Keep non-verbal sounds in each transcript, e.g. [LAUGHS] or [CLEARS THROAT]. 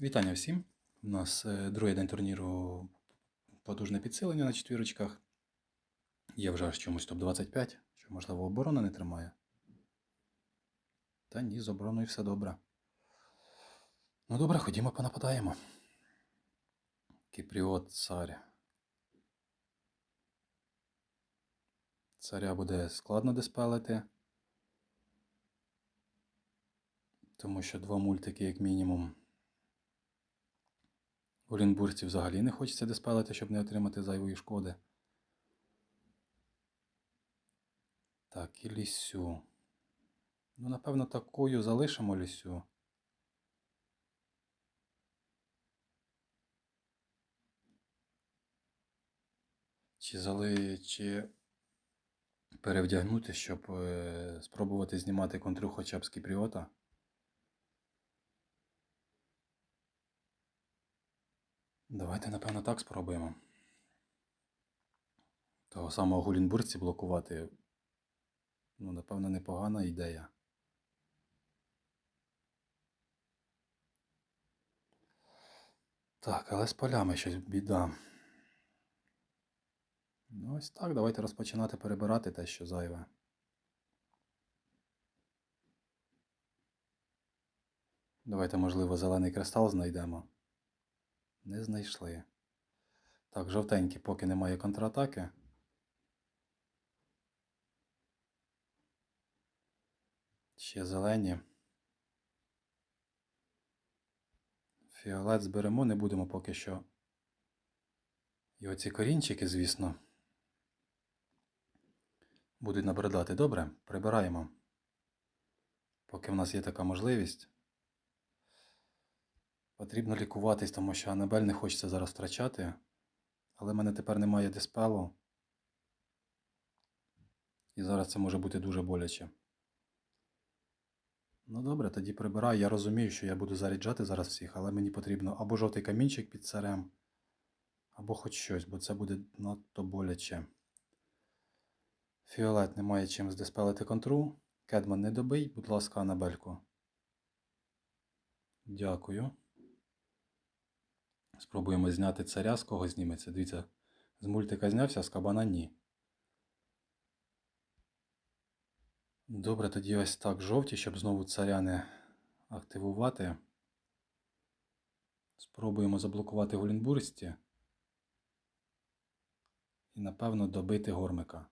Вітання всім. У нас е, другий день турніру потужне підсилення на четвірочках. Є вже аж чомусь топ-25, що, можливо, оборона не тримає. Та ні, з обороною все добре. Ну добре, ходімо понападаємо. Кіпріот, цар. Царя буде складно диспелити. Тому що два мультики, як мінімум. В Оренбурзці взагалі не хочеться диспелити, щоб не отримати зайвої шкоди. Так, і лісю. Ну, напевно, такою залишимо лісю. Чи зали, чи перевдягнути, щоб е, спробувати знімати контру хоча б з Кіпріота. Давайте, напевно, так спробуємо. Того самого гулінбурці блокувати. Ну, напевно, непогана ідея. Так, але з полями щось біда. Ну, ось так, давайте розпочинати перебирати те, що зайве. Давайте, можливо, зелений кристал знайдемо. Не знайшли. Так, жовтенькі, поки немає контратаки. Ще зелені. Фіолет зберемо, не будемо поки що. І оці корінчики, звісно, будуть набридати. Добре, прибираємо. Поки в нас є така можливість. Потрібно лікуватись, тому що Анабель не хочеться зараз втрачати. Але в мене тепер немає диспелу. І зараз це може бути дуже боляче. Ну добре, тоді прибираю. Я розумію, що я буду заряджати зараз всіх, але мені потрібно або жовтий камінчик під царем, або хоч щось, бо це буде надто боляче. Фіолет немає чим здиспелити контру. Кедман не добий, будь ласка, Анабельку. Дякую. Спробуємо зняти царя, з кого зніметься. Дивіться, з мультика знявся, з кабана ні. Добре, тоді ось так жовті, щоб знову царя не активувати. Спробуємо заблокувати Голінбурсті. І, напевно, добити гормика.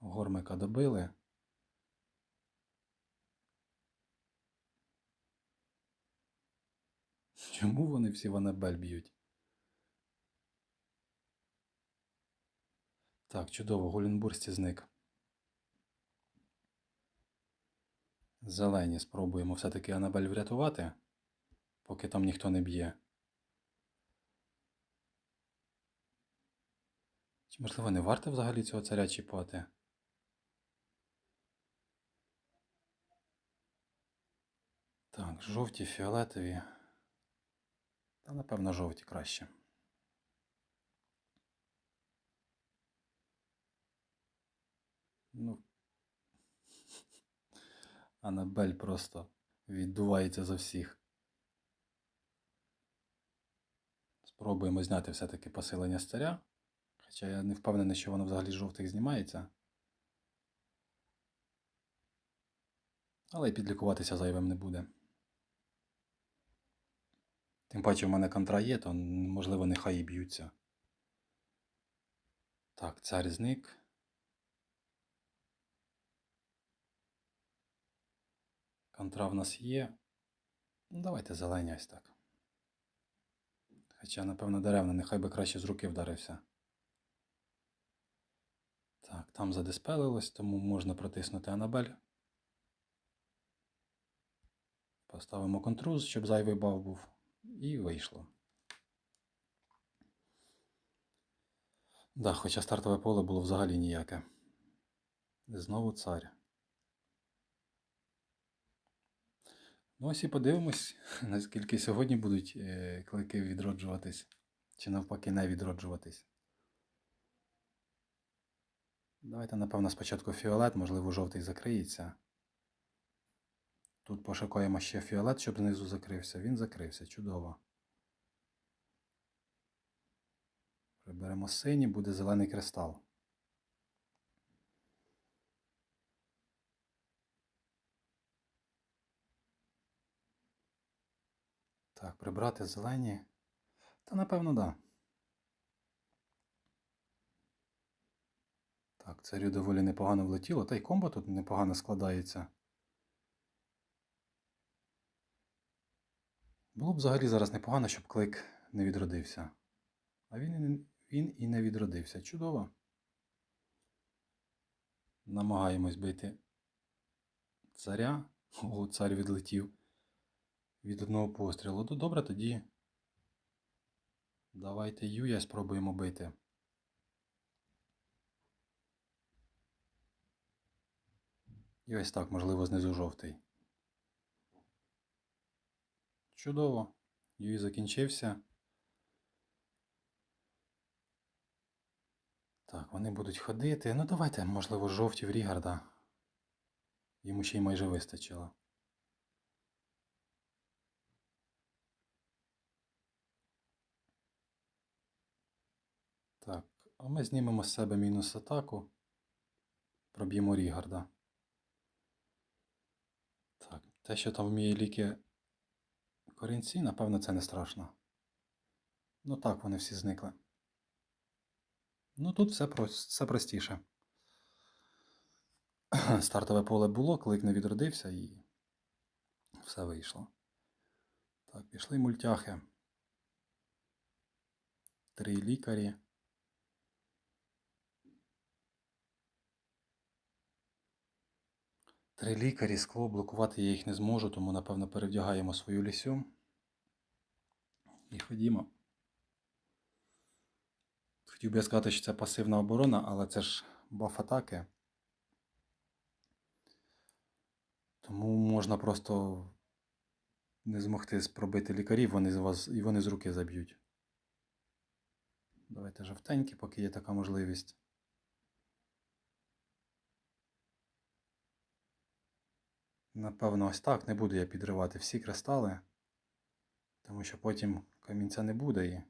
Гормика добили. Чому вони всі в Анабель б'ють? Так, чудово, Голінбурсті зник. Зелені спробуємо все-таки Анабель врятувати, поки там ніхто не б'є. Чи можливо не варто взагалі цього царя чіпати? Так, жовті, фіолетові. Та напевно жовті краще. Ну. [LAUGHS] Анабель просто віддувається за всіх. Спробуємо зняти все-таки посилення з царя. Хоча я не впевнений, що воно взагалі з жовтих знімається. Але й підлікуватися зайвим не буде. Тим паче в мене контра є, то можливо нехай і б'ються. Так, цар зник. Контра в нас є. Ну, давайте зелені ось так. Хоча, напевно, деревна, нехай би краще з руки вдарився. Так, там задиспелилось, тому можна протиснути Анабель. Поставимо контруз, щоб зайвий бав був. І вийшло. Да, хоча стартове поле було взагалі ніяке. Знову цар. Ну ось і подивимось, [LAUGHS] наскільки сьогодні будуть е, клики відроджуватись, чи навпаки не відроджуватись. Давайте, напевно, спочатку фіолет, можливо, жовтий закриється. Тут пошукаємо ще фіолет, щоб знизу закрився. Він закрився. Чудово. Приберемо синій, буде зелений кристал. Так, прибрати зелені. Та напевно, да. Так, царю доволі непогано влетіло, та й комбо тут непогано складається. Було б взагалі зараз непогано, щоб клик не відродився. А він, він і не відродився. Чудово. Намагаємось бити царя. О, цар відлетів від одного пострілу. Ну, добре, тоді. Давайте Юя спробуємо бити. І ось так, можливо, знизу жовтий. Чудово. Юй закінчився. Так, вони будуть ходити. Ну, давайте, можливо, жовті в Рігарда. Йому ще й майже вистачило. Так, а ми знімемо з себе мінус атаку. Проб'ємо Рігарда. Так, те, що там вміє ліки корінці, напевно, це не страшно. Ну так, вони всі зникли. Ну тут все, про... все простіше. [CLEARS THROAT] Стартове поле було, клик не відродився і все вийшло. Так, пішли мультяхи. Три лікарі. Три лікарі, скло, блокувати я їх не зможу, тому напевно перевдягаємо свою лісю. І ходімо. Хотів би сказати, що це пасивна оборона, але це ж баф атаки. Тому можна просто не змогти пробити лікарів, вони з вас і вони з руки заб'ють. Давайте жовтенькі, поки є така можливість. Напевно, ось так. Не буду я підривати всі кристали, тому що потім камінця не буде і.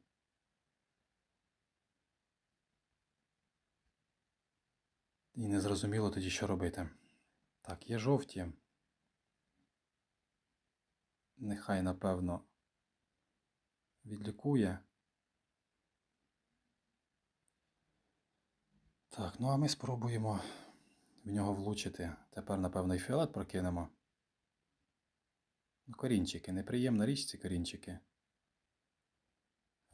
І не зрозуміло тоді, що робити. Так, є жовті. Нехай, напевно, відлікує. Так, ну а ми спробуємо в нього влучити. Тепер, напевно, і фіолет прокинемо. Ну, корінчики. Неприємна річ ці корінчики.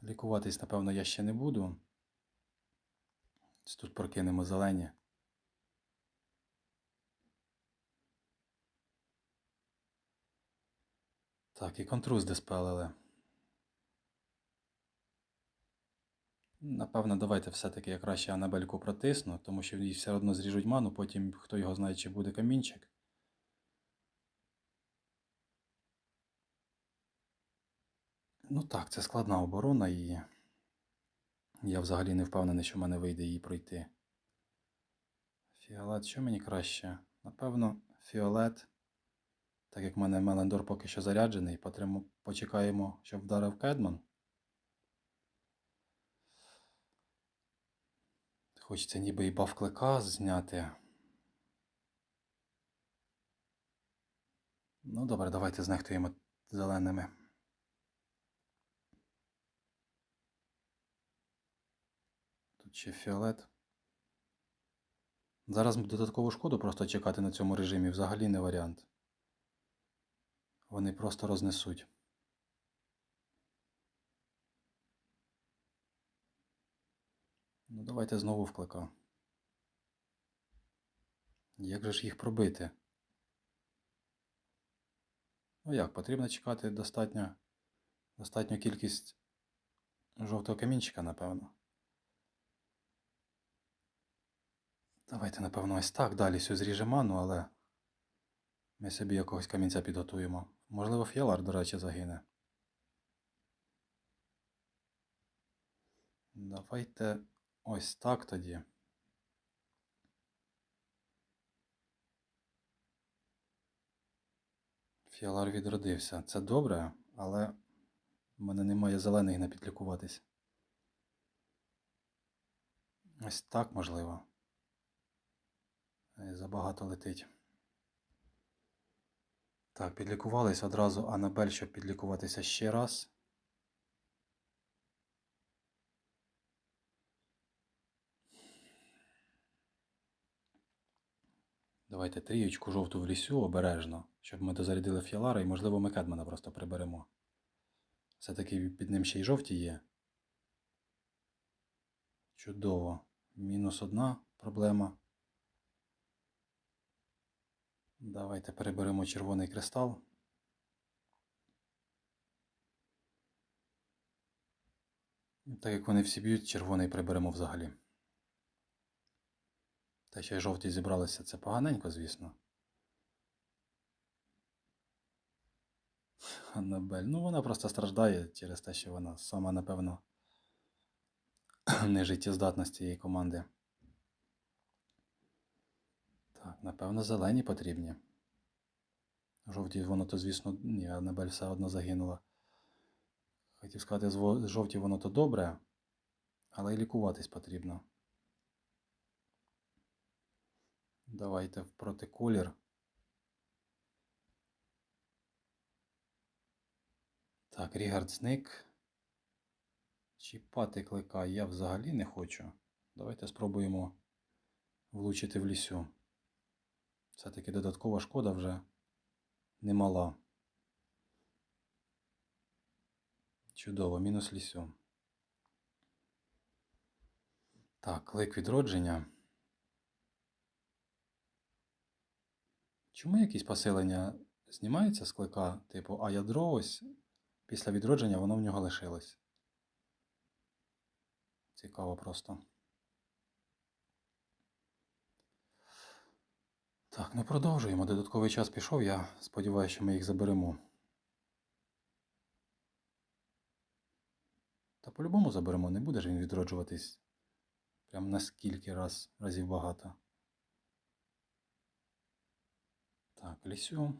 Лікуватись, напевно, я ще не буду. Тут прокинемо зелені. Так, і контруз диспелили. Напевно, давайте все-таки я краще Анабельку протисну, тому що їй все одно зріжуть ману, потім хто його знає, чи буде камінчик. Ну так, це складна оборона і я взагалі не впевнений, що в мене вийде її пройти. Фіолет, що мені краще? Напевно, фіолет. Так як в мене Мелендор поки що заряджений, потримо, почекаємо, щоб вдарив Кедман. Хочеться ніби і баф клика зняти. Ну добре, давайте знехтуємо зеленими. Тут фіолет. Зараз додаткову шкоду просто чекати на цьому режимі взагалі не варіант. Вони просто рознесуть. Ну, давайте знову вклика. Як же ж їх пробити? Ну як, потрібно чекати достатньо, достатню кількість жовтого камінчика, напевно. Давайте, напевно, ось так. Далі все зріже ману, але ми собі якогось камінця підготуємо. Можливо, фіалар, до речі, загине. Давайте ось так тоді. Фіалар відродився. Це добре, але в мене немає зелених на підлікуватись. Ось так можливо. Е, Забагато летить. Так, підлікувались одразу Анабель, щоб підлікуватися ще раз. Давайте трієчку жовту в лісю обережно, щоб ми дозарядили фіалара і, можливо, ми Кедмана просто приберемо. Все-таки під ним ще й жовті є. Чудово. Мінус одна проблема. Давайте переберемо червоний кристал. Так як вони всі б'ють, червоний приберемо взагалі. Та ще й жовті зібралися, це поганенько, звісно. Аннабель. Ну, вона просто страждає через те, що вона сама, напевно, [CLEARS THROAT] не життєздатна цієї команди. Так, напевно, зелені потрібні. Жовті воно то, звісно, ні, Аннабель все одно загинула. Хотів сказати, жовті воно то добре, але й лікуватись потрібно. Давайте в протиколір. Так, Рігард зник. Чіпати клика я взагалі не хочу. Давайте спробуємо влучити в лісю. Все-таки додаткова шкода вже немала. Чудово, мінус лісю. Так, клик відродження. Чому якісь посилення знімаються з клика, типу, а ядро ось після відродження воно в нього лишилось? Цікаво просто. Так, ну продовжуємо. Додатковий час пішов. Я сподіваюся, що ми їх заберемо. Та по-любому заберемо, не буде ж він відроджуватись. Прям на скільки раз, разів багато. Так, лісю.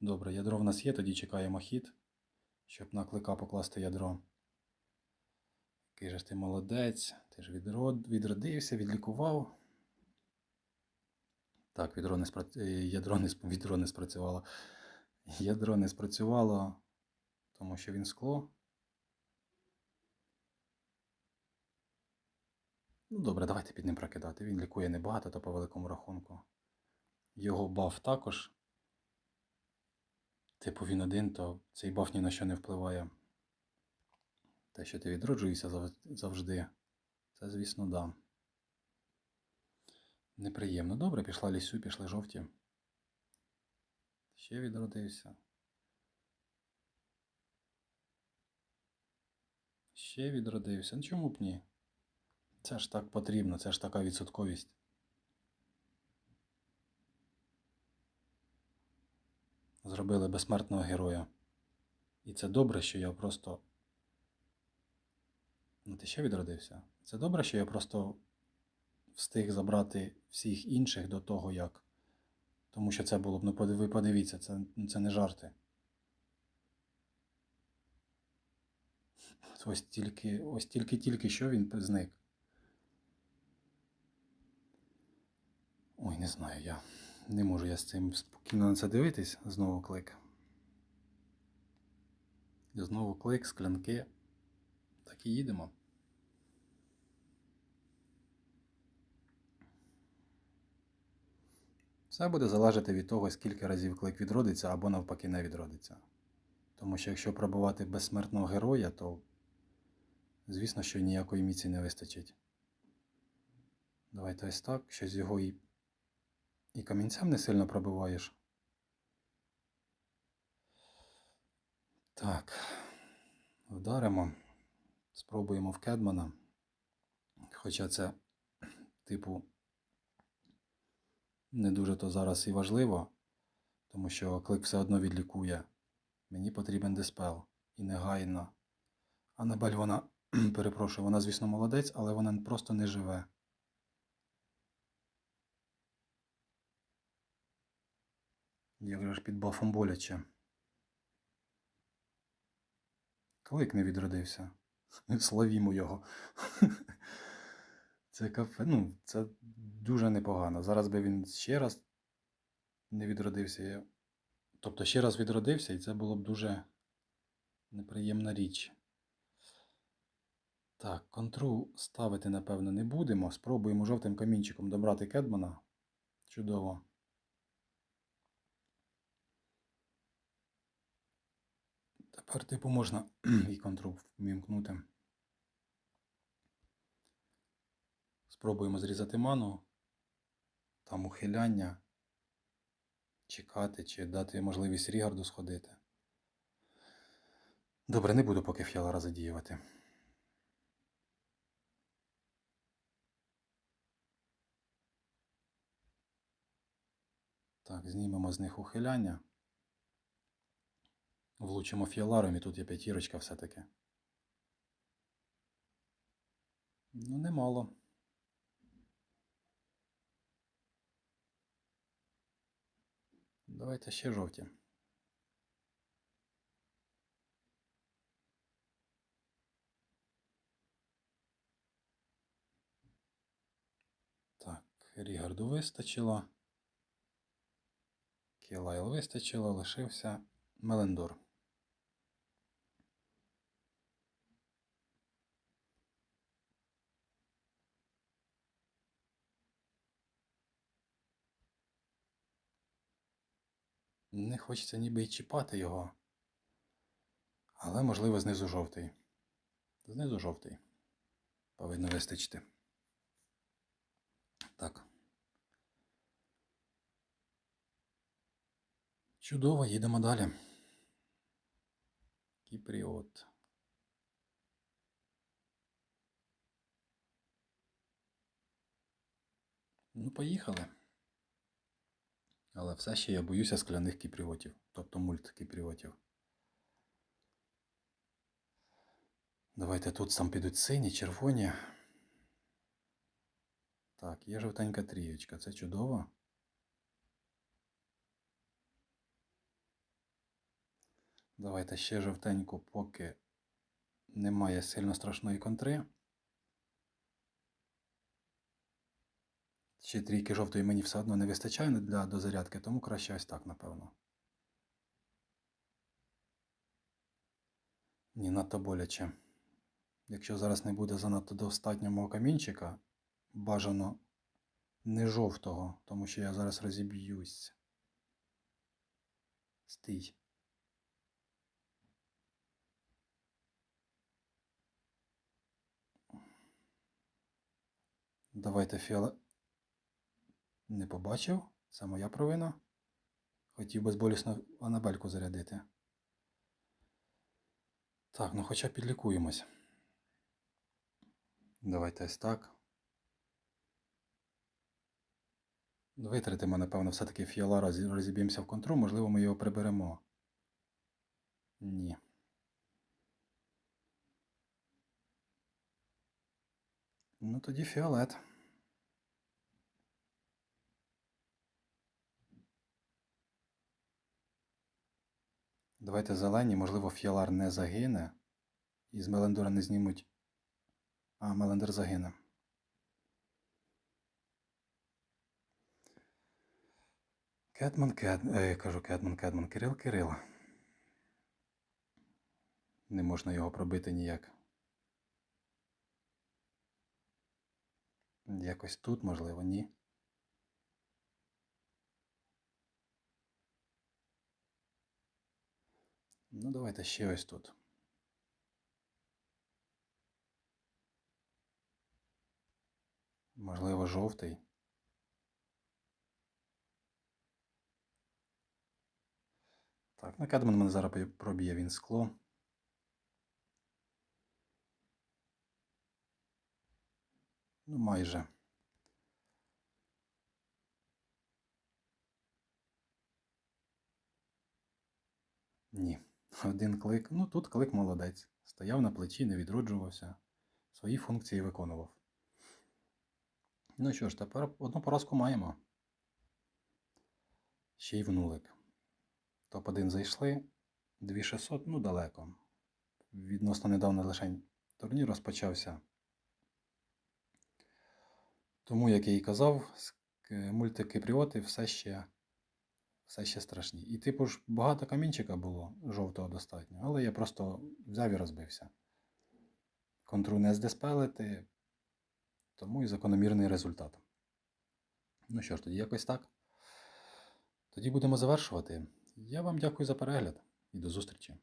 Добре, ядро в нас є, тоді чекаємо хід, щоб на клика покласти ядро. Який же ж ти молодець, ти ж відрод... відродився, відлікував. Так, відро не спра... е, ядро, не... відро не спрацювало. Ядро не спрацювало, тому що він скло. Ну добре, давайте під ним прокидати. Він лікує небагато, то по великому рахунку. Його баф також. Типу він один, то цей баф ні на що не впливає. Те, що ти відроджуєшся завжди. Це, звісно, да. Неприємно. Добре, пішла лісю, пішли жовті. Ще відродився. Ще відродився. Ну чому б ні? Це ж так потрібно, це ж така відсотковість. Зробили безсмертного героя. І це добре, що я просто. Ну, ти ще відродився. Це добре, що я просто встиг забрати всіх інших до того, як. Тому що це було б, ну подив- ви подивіться, це, це не жарти. [LAUGHS] Ось тільки, ось тільки-тільки що він зник. Ой, не знаю я. Не можу я з цим спокійно на це дивитись. Знову клик. Знову клик, склянки. Так і їдемо. Все буде залежати від того, скільки разів клик відродиться або навпаки не відродиться. Тому що якщо пробувати безсмертного героя, то звісно, що ніякої міці не вистачить. Давайте ось так, щось його і, і камінцем не сильно пробиваєш. Так, вдаримо. Спробуємо в Кедмана. Хоча це, типу, не дуже то зараз і важливо, тому що клик все одно відлікує. Мені потрібен диспел. І негайно. Анабель, вона, [CLEARS THROAT] перепрошую, вона, звісно, молодець, але вона просто не живе. Як же ж під бафом боляче. Клик не відродився. [LAUGHS] Славімо його. [LAUGHS] Це кафе. Ну, це дуже непогано. Зараз би він ще раз не відродився. Тобто ще раз відродився, і це було б дуже неприємна річ. Так, контру ставити, напевно, не будемо. Спробуємо жовтим камінчиком добрати Кедмана. Чудово. Тепер типу можна [CLEARS THROAT] і контру вмімкнути. Спробуємо зрізати ману. Там ухиляння. Чекати чи дати можливість Рігарду сходити. Добре, не буду поки Фіалара задіювати. Так, знімемо з них ухиляння. Влучимо фіаларом і тут є п'ятірочка все-таки. Ну, немало. Давайте ще жовті. Так, Рігарду вистачило. Кілайл вистачило, лишився Мелендор. Не хочеться ніби й чіпати його. Але, можливо, знизу жовтий. Знизу жовтий. Повинно вистачити. Так. Чудово, їдемо далі. Кіпріот. Ну, поїхали. Але все ще я боюся скляних кіпріотів, тобто мульт-кіпріотів. Давайте тут сам підуть сині, червоні. Так, є жовтенька трієчка, це чудово. Давайте ще жовтеньку, поки немає сильно страшної контри. Ще трійки жовтої мені все одно не вистачає для дозарядки, тому краще ось так, напевно. Ні, надто боляче. Якщо зараз не буде занадто достатньо мого камінчика, бажано не жовтого, тому що я зараз розіб'юсь. Стій. Давайте фіоле... Не побачив? Це моя провина. Хотів безболісно Анабельку зарядити. Так, ну хоча підлікуємось. Давайте ось так. Витратимо, напевно, все-таки фіолара, розіб'ємося в контру, можливо, ми його приберемо. Ні. Ну тоді фіолет. Давайте зелені, можливо, фіалар не загине. І з Мелендора не знімуть. А, Мелендер загине. Кетман, Кет... Е, кажу Кетман, Кетман, Кирил, Кирил. Не можна його пробити ніяк. Якось тут, можливо, ні. Ну, давайте ще ось тут. Можливо, жовтий. Так, на Кедман мене зараз проб'є він скло. Ну, майже. Ні. Один клик. Ну, тут клик молодець. Стояв на плечі, не відроджувався. Свої функції виконував. Ну що ж, тепер одну поразку маємо. Ще й в нулик. топ-1 зайшли. 2600, ну далеко. Відносно недавно лише турнір розпочався. Тому, як я і казав, мультикипріоти все ще, все ще страшні. І типу ж багато камінчика було, жовтого достатньо, але я просто взяв і розбився. Контру не здеспелити, тому і закономірний результат. Ну що ж, тоді якось так. Тоді будемо завершувати. Я вам дякую за перегляд і до зустрічі.